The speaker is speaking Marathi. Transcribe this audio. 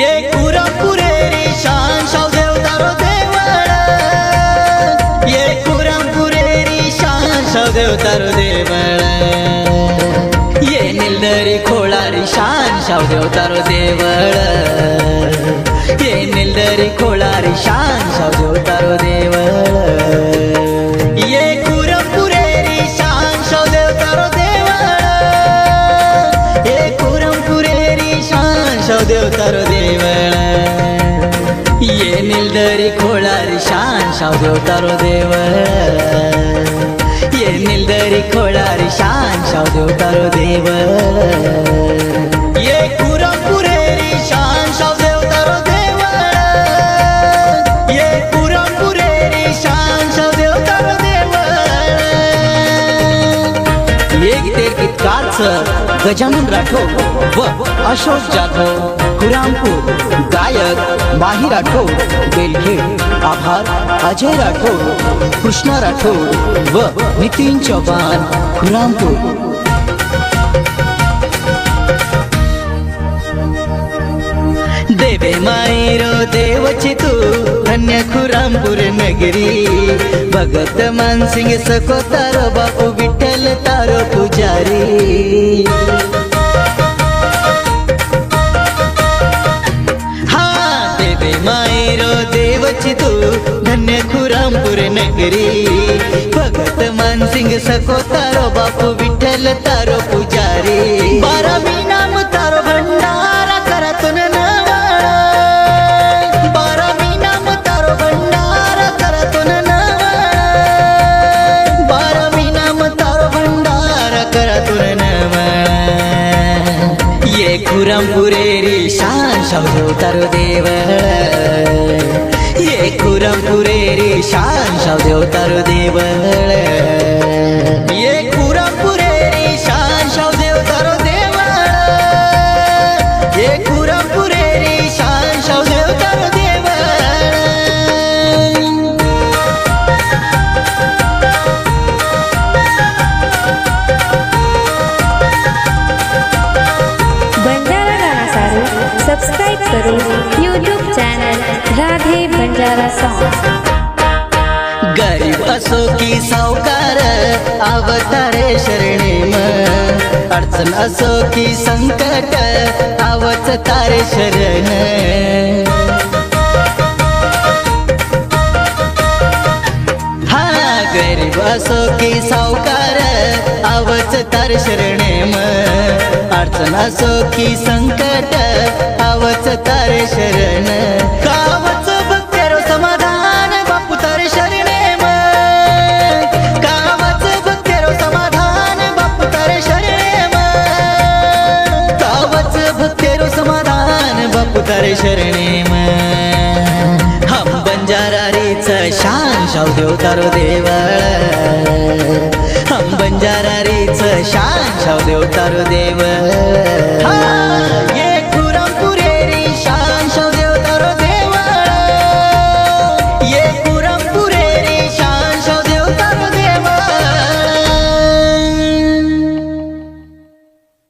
ये कुरा पुरेरी शान शाव देवतारो देवळ ये कुरा पुरेरी शान शाव देवतारो देवळ ये निलदरी खोळारी शान शाव देवतारो देवळ ये निलदरी खोळारी शान शाव देवतारो देवळ देवतारो देवळ ये निलदरी खोळारी शान शाव देवतारो देवळ ये निलदरी खोळारी शान शाव देवतारो देवळ गजानन राठोड व अशोक जाधव कुरामपूर गायक माही राठोड बेलखेड आभार अजय राठोड कृष्णा राठोड व नितीन चौहान कुरामपूर. देवे मायरो देवची तू धन्य खुरामपूर नगरी. भगत मानसिंग सको तारो बापू विठ्ठल. तारो पुजारी। हा देवे मायरो देवची तू धन्य खुरामपूर नगरी। भगत मानसिंग सको तारो बापू विठ्ठल तारो पुजारी। बारा मी नाम तारो ये खुरमपुरेरी शान शाव तारो देवळ ये खुरमपुरेरी शान शाव तारो करो YouTube channel Radhe Banjara song गरीब असो की सावकार अवतारे शरणे अडचण असो की संकट आवच तारे शरण. हा गरीब असो की सावकार आवच तारे शरणे अडचण असो की संकट तारे शरण. गावच बघतेरो समाधान बापू तारे शरणे गावच बघतेरो समाधान बापू तारे शरणे गावच बघतेरो समाधान बापू तारे शरणे म हम बंजारा रीच शान शाव देवतारो देवळ हम बंजारा रेच शान शाव देवतारो देवळ